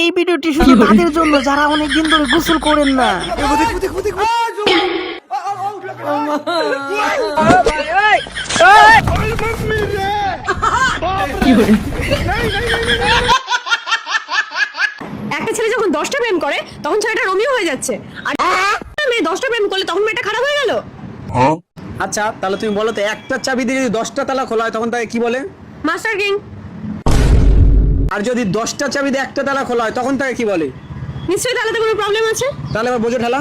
এই ভিডিওটি শুধু তাদের জন্য যারা অনেক দিন ধরে গোসল করেন না। একটা ছেলে যখন দশটা প্রেম করে তখন ছেলেটা রোমিও হয়ে যাচ্ছে। আর মেয়ে দশটা প্রেম করলে তখন মেয়েটা খারাপ হয়ে গেল? আচ্ছা তাহলে তুমি বলো তো একটা চাবি দিয়ে যদি দশটা তালা খোলা হয় তখন তাকে কি বলে? মাস্টার কিং আর যদি দশটা চাবি দিয়ে একটা তালা খোলা হয় তখন তাকে কি বলে? নিশ্চয়ই তাহলে তো কোনো প্রবলেম আছে। তাহলে আবার বোঝো ঠেলা।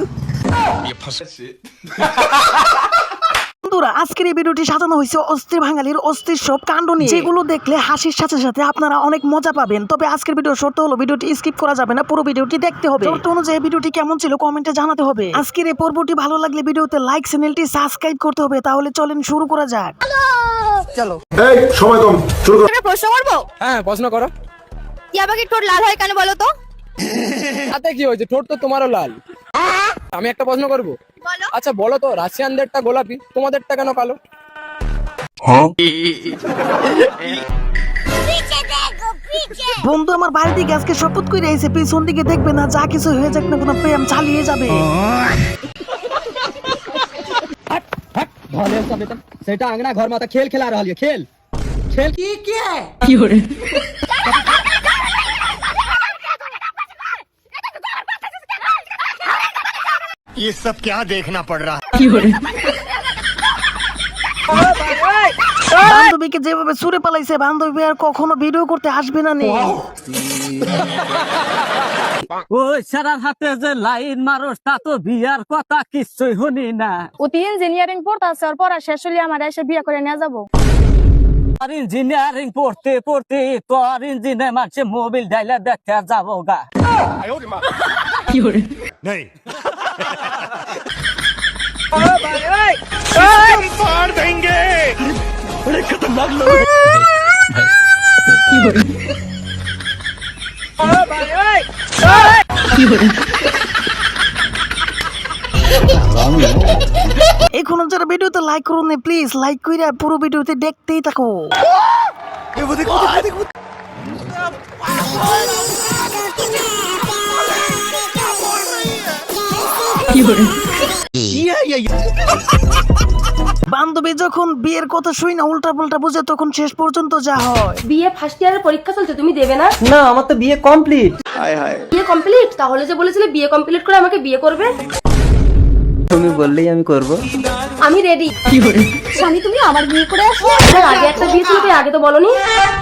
বন্ধুরা আজকের এই ভিডিওটি সাজানো হয়েছে অস্থির বাঙালির অস্থির সব কাণ্ড নিয়ে। যেগুলো দেখলে হাসির সাথে সাথে আপনারা অনেক মজা পাবেন। তবে আজকের ভিডিও শর্ত হলো ভিডিওটি স্কিপ করা যাবে না পুরো ভিডিওটি দেখতে হবে। শর্ত অনুযায়ী ভিডিওটি কেমন ছিল কমেন্টে জানাতে হবে। আজকের এই পর্বটি ভালো লাগলে ভিডিওতে লাইক চ্যানেলটি সাবস্ক্রাইব করতে হবে। তাহলে চলেন শুরু করা যাক। এই সময় কম শুরু করো। প্রশ্ন করব? হ্যাঁ প্রশ্ন করো। ইয়াবাকে ঠোঁট লাল হয় কেন বলো তো? তাতে কি হয়েছে? ঠোঁট তো তোমারও লাল। আমি একটা প্রশ্ন করব। আচ্ছা বলো তো রাশিয়ানদেরটা গোলাপি তোমাদেরটা কেন কালো? হ্যাঁ? বন্ধু আমার বাড়ি থেকে আজকে শপথ করে আইছে পিছন দিকে দেখবে না যা কিছু হয়ে যাক না কোনো প্রেম চালিয়ে যাবে। সেটা আঙ্গনা ঘর মাথা খেল খেলা রহল খেল। খেল। কি কি? কি ये सब क्या देखना पड़ रहा है বান্ধবীকে যেভাবে সুরে পালাইছে বান্ধবী আর কখনো ভিডিও করতে আসবে না নে ওই সারার হাতে যে লাইন মারস তা তো বিয়ার কথা কিচ্ছুই শুনি না অতি ইঞ্জিনিয়ারিং পড়তাছে আর পড়া শেষ হলে আমার এসে বিয়ে করে নিয়ে যাবো আর ইঞ্জিনিয়ারিং পড়তে পড়তে তোর ইঞ্জিনিয়ার মারছে মোবিল ডাইলে দেখতে যাবো গা नहीं এখনও যারা ভিডিওতে লাইক করুন প্লিজ লাইক কইরা পুরো ভিডিওতে দেখতেই থাকো। বান্ধবী যখন বিয়ের কথা শুই না উল্টা পাল্টা বুঝে তখন শেষ পর্যন্ত যা হয়। বিয়ে ফার্স্ট ইয়ারের পরীক্ষা চলছে তুমি দেবে না? না আমার তো বিয়ে কমপ্লিট হাই হাই বিয়ে কমপ্লিট তাহলে যে বলেছিলে বিয়ে কমপ্লিট করে আমাকে বিয়ে করবে? তুমি বললেই আমি করব। আমি রেডি স্বামী তুমি আমার বিয়ে করে আসো হ্যাঁ, আগে একটা বিয়ে তুমি আগে তো বলনি।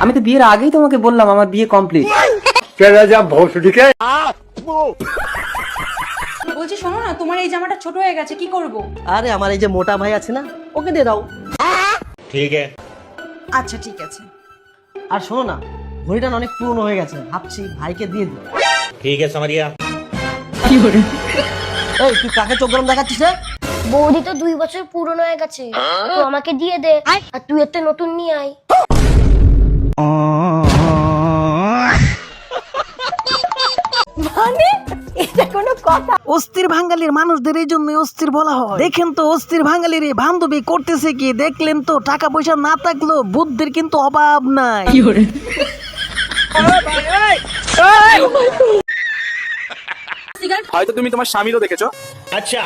আমি তো বিয়ের আগেই তোমাকে বললাম আমার বিয়ে কমপ্লিট কে যা ভৌসুটিকে বলছি শোনো না তোমার এই জামাটা ছোট হয়ে গেছে কি করব? আরে আমার এই যে মোটা ভাই আছে না ওকে দিয়ে দাও। ঠিক আছে। আচ্ছা ঠিক আছে। আর শোনো না ঘড়িটা অনেক পুরনো হয়ে গেছে ভাবছি ভাইকে দিয়ে দিই। ঠিক আছে সামারিয়া কি করে? এই তুই কাকে চোখ গরম দেখাচ্ছিস রে বৌদি তো দুই বছর পুরনো হয়ে গেছে। তো আমাকে দিয়ে দে আর তুই একটা নতুন নিয়ে আয়। অস্থির বাঙালির মানুষদের এই জন্য অস্থির বলা হয়। দেখেন তো অস্থির বাঙালির বান্ধবী করতেছে কি? দেখলেন তো টাকা পয়সা না থাকল বুদ্ধির কিন্তু অভাব নাই। হয়তো তুমি তোমার স্বামীরও দেখেছ। আচ্ছা।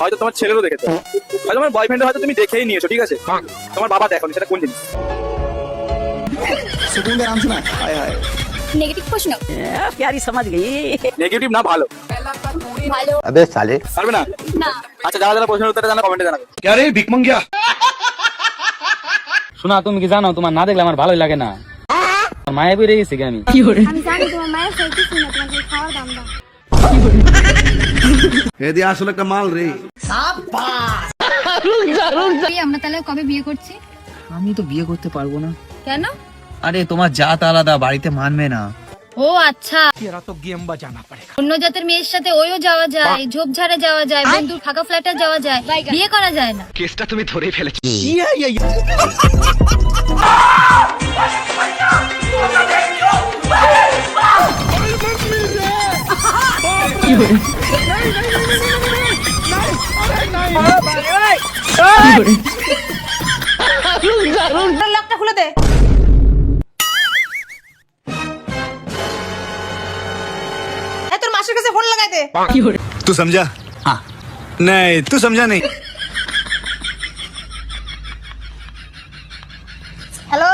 হয়তো তোমার ছেলেরও দেখেছ। হয়তো তোমার বয়ফ্রেন্ড হয়তো তুমি দেখেই নিয়েছো ঠিক আছে? তোমার বাবা দেখো সেটা কোন জিনিস? নেগেটিভ প্রশ্ন প্যারি সমাজ নেগেটিভ না ভালো ভালো আবে সালে পারবে না না আচ্ছা যারা যারা উত্তরটা কমেন্টে কে রে ভিক শোনা তুমি কি জানো তোমার না দেখলে আমার ভালো লাগে না মায়া বেড়ে গেছে আমি কি করে আমি জানি তোমার খাওয়া দাম এদি আসলে একটা মাল রে আমরা তাহলে কবে বিয়ে করছি আমি তো বিয়ে করতে পারব না কেন আরে তোমার জাত আলাদা বাড়িতে মানবে না ও আচ্ছা অন্য জাতের মেয়ের সাথে ওইও যাওয়া যায় ঝোপঝাড়ে যাওয়া যায় বন্ধুর ফাঁকা ফ্ল্যাটে যাওয়া যায় বিয়ে করা যায় না কেসটা তুমি ধরে লকটা तू समझा हाँ नहीं तू समझा नहीं হ্যালো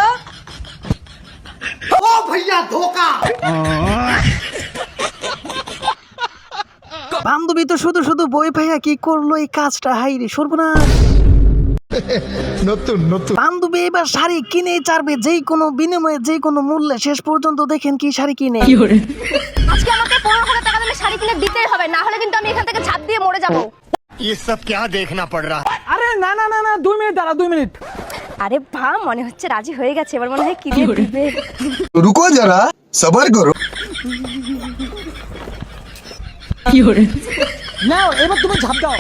বান্ধবী তো শুধু শুধু বই ভাইয়া কি করলো এই কাজটা হাইরে সর্বনাশ নতুন নতুন বান্ধবী এবার শাড়ি কিনেই চারবে যেই কোনো বিনিময়ে যেই কোনো মূল্যে শেষ পর্যন্ত দেখেন কি শাড়ি কিনে শাড়ি কিনে দিতেই হবে না হলে কিন্তু আমি এখান থেকে ঝাঁপ দিয়ে মরে যাবো ये सब क्या देखना पड़ रहा है আরে না না না না দুই মিনিট দাঁড়া দুই মিনিট আরে ভা মনে হচ্ছে রাজি হয়ে গেছে এবার মনে হয় কিনে দিবে रुको जरा सबर करो নাও এবার তুমি ঝাঁপ দাও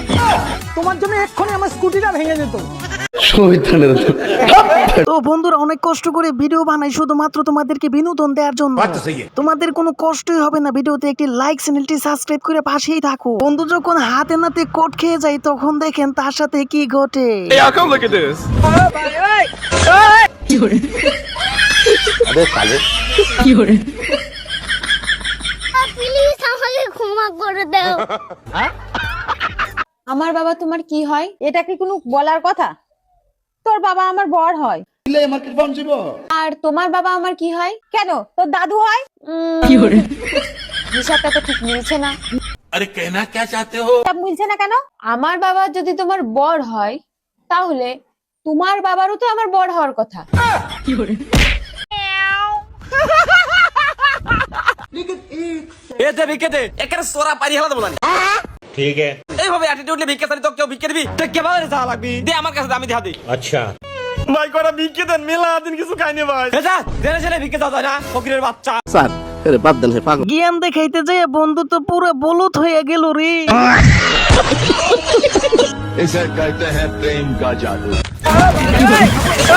তোমার জন্য এক্ষুনি আমার স্কুটিটা ভেঙে যেত তো বন্ধুরা অনেক কষ্ট করে ভিডিও বানাই শুধুমাত্র তোমাদেরকে বিনোদন দেওয়ার জন্য। তোমাদের কোনো কষ্টই হবে না ভিডিওতে একটি লাইক চ্যানেলটি সাবস্ক্রাইব করে পাশেই থাকো। বন্ধু যখন হাতে নাতে কোট খেয়ে যায় তখন দেখেন তার সাথে কি ঘটে। Hey, how come look at this? Please আমাকে ক্ষমা করে দাও। আমার বাবা তোমার কি হয়? এটা কি কোনো বলার কথা? তোর বাবা আমার বর হয়। বংশীব আর তোমার বাবা আমার কি হয়? কেন? তোর দাদু হয়? কি হিসাবটা তো ঠিক মিলছে না। আরে কেনা কে হো? সব মিলছে না কেন? আমার বাবা যদি তোমার বর হয় তাহলে তোমার বাবারও তো আমার বর হওয়ার কথা। কি করে এ কে দে? একের সোরা পারি ঠিক আছে। এইভাবে অ্যাটিটিউড নিয়ে ভিক্ষে চালি তো কেউ ভিক্ষে দিবি তো কেমন চা লাগবি দে আমার কাছে দে, আমি দেখা দিই अच्छा ভাই কটা ভিক্ষে দেন মেলা দিন কিছু খাইনি ভাই যা জেনে জেনে ভিক্ষে দাও না ফকিরের বাচ্চা জ্ঞান দেখাইতে যে বন্ধু তো পুরো বলুত হয়ে গেল রে इसे कहते हैं प्रेम का जादू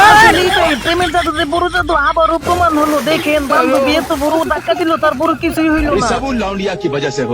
আসলেই তাই, প্রেমের জাদুতে বড় জাদু আবারও প্রমাণ হলো দেখেন বান্ধবী এত বড় ধাক্কা দিল তার বড় কিছুই হইল না सब उन लौंडिया की वजह से हो